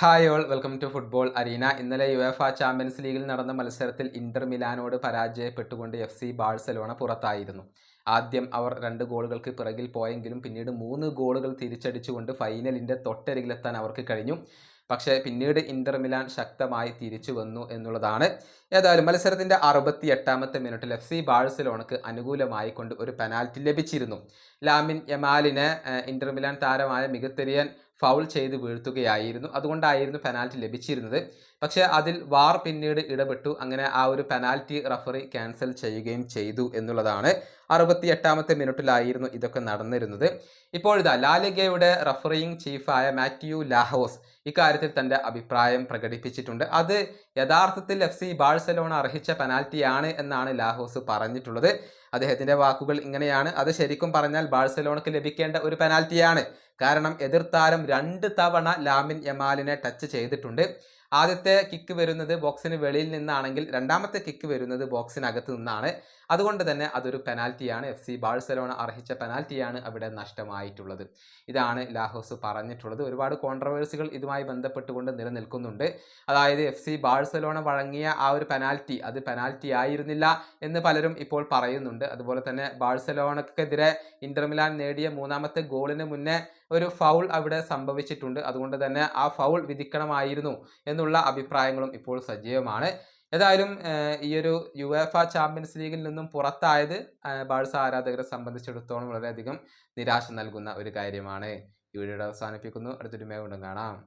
Hi all welcome to football arena ഇന്നലെ UEFA champions ലീഗിൽ നടന്ന മത്സരത്തിൽ ഇന്റർ മിലാനോട് പരാജയപ്പെട്ടുകൊണ്ട് എഫ് സി ബാഴ്സലോണ പുറത്തായിരുന്നു. ആദ്യം അവർ രണ്ട് ഗോളുകൾക്ക് പിറകിൽ പോയെങ്കിലും പിന്നീട് മൂന്ന് ഗോളുകൾ തിരിച്ചടിച്ചുകൊണ്ട് ഫൈനലിന്റെ തൊട്ടരികിലെത്താൻ അവർക്ക് കഴിഞ്ഞു. പക്ഷേ പിന്നീട് ഇന്റർ മിലാൻ ശക്തമായി തിരിച്ചു വന്നു എന്നുള്ളതാണ്. ഏതായാലും മത്സരത്തിന്റെ അറുപത്തി എട്ടാമത്തെ മിനിറ്റിൽ എഫ് സി ബാഴ്സലോണക്ക് അനുകൂലമായി കൊണ്ട് ഒരു പെനാൽറ്റി ലഭിച്ചിരുന്നു. ലാമിൻ യമാലിനെ ഇന്റർ മിലാൻ താരമായ മികത്തെരിയൻ ഫൗൾ ചെയ്ത് വീഴ്ത്തുകയായിരുന്നു. അതുകൊണ്ടായിരുന്നു പെനാൽറ്റി ലഭിച്ചിരുന്നത്. പക്ഷേ അതിൽ വാർ പിന്നീട് ഇടപെട്ടു. അങ്ങനെ ആ ഒരു പെനാൽറ്റി റഫറി ക്യാൻസൽ ചെയ്യുകയും ചെയ്തു എന്നുള്ളതാണ് അറുപത്തി എട്ടാമത്തെ മിനിറ്റിലായിരുന്നു ഇതൊക്കെ നടന്നിരുന്നത്. ഇപ്പോഴിതാ ലാലിഗയുടെ റഫറിയിങ് ചീഫായ മാത്യു ലാഹോസ് ഇക്കാര്യത്തിൽ തന്റെ അഭിപ്രായം പ്രകടിപ്പിച്ചിട്ടുണ്ട്. അത് യഥാർത്ഥത്തിൽ എഫ് സി ബാഴ്സലോണ അർഹിച്ച പെനാൽറ്റിയാണ് എന്നാണ് ലാഹോസ് പറഞ്ഞിട്ടുള്ളത്. അദ്ദേഹത്തിന്റെ വാക്കുകൾ ഇങ്ങനെയാണ്. അത് ശരിക്കും പറഞ്ഞാൽ ബാഴ്സലോണയ്ക്ക് ലഭിക്കേണ്ട ഒരു പെനാൽറ്റിയാണ് കാരണം എതിർത്താരം രണ്ട് തവണ ലാമിൻ യമാലിനെ ടച്ച് ചെയ്തിട്ടുണ്ട്. ആദ്യത്തെ കിക്ക് വരുന്നത് ബോക്സിന് വെളിയിൽ നിന്നാണെങ്കിൽ രണ്ടാമത്തെ കിക്ക് വരുന്നത് ബോക്സിനകത്ത് നിന്നാണ്. അതുകൊണ്ട് തന്നെ അതൊരു പെനാൽറ്റിയാണ് എഫ് സി ബാഴ്സലോണ അർഹിച്ച പെനാൽറ്റിയാണ് അവിടെ നഷ്ടമായിട്ടുള്ളത്. ഇതാണ് ലാഹോസ് പറഞ്ഞിട്ടുള്ളത്. ഒരുപാട് കോൺട്രവേഴ്സികൾ ഇതുമായി ബന്ധപ്പെട്ടുകൊണ്ട് നിലനിൽക്കുന്നുണ്ട്. അതായത് എഫ് സി ബാഴ്സലോണ വഴങ്ങിയ ആ ഒരു പെനാൽറ്റി അത് പെനാൽറ്റി ആയിരുന്നില്ല എന്ന് പലരും ഇപ്പോൾ പറയുന്നുണ്ട്. അതുപോലെ തന്നെ ബാഴ്സലോണക്കെതിരെ ഇന്റർമിലാൻ നേടിയ മൂന്നാമത്തെ ഗോളിന് മുന്നേ ഒരു ഫൗൾ അവിടെ സംഭവിച്ചിട്ടുണ്ട്. അതുകൊണ്ട് തന്നെ ആ ഫൗൾ വിധിക്കണമായിരുന്നു എന്നുള്ള അഭിപ്രായങ്ങളും ഇപ്പോൾ സജീവമാണ്. ഏതായാലും ഈ ഒരു യു എഫ് ചാമ്പ്യൻസ് ലീഗിൽ നിന്നും പുറത്തായത് ബാഴ്സ ആരാധകരെ സംബന്ധിച്ചിടത്തോളം വളരെയധികം നിരാശ നൽകുന്ന ഒരു കാര്യമാണ്. ഈ വീഡിയോ അവസാനിപ്പിക്കുന്നു. അടുത്തൊരു മേ കൊണ്ടും കാണാം.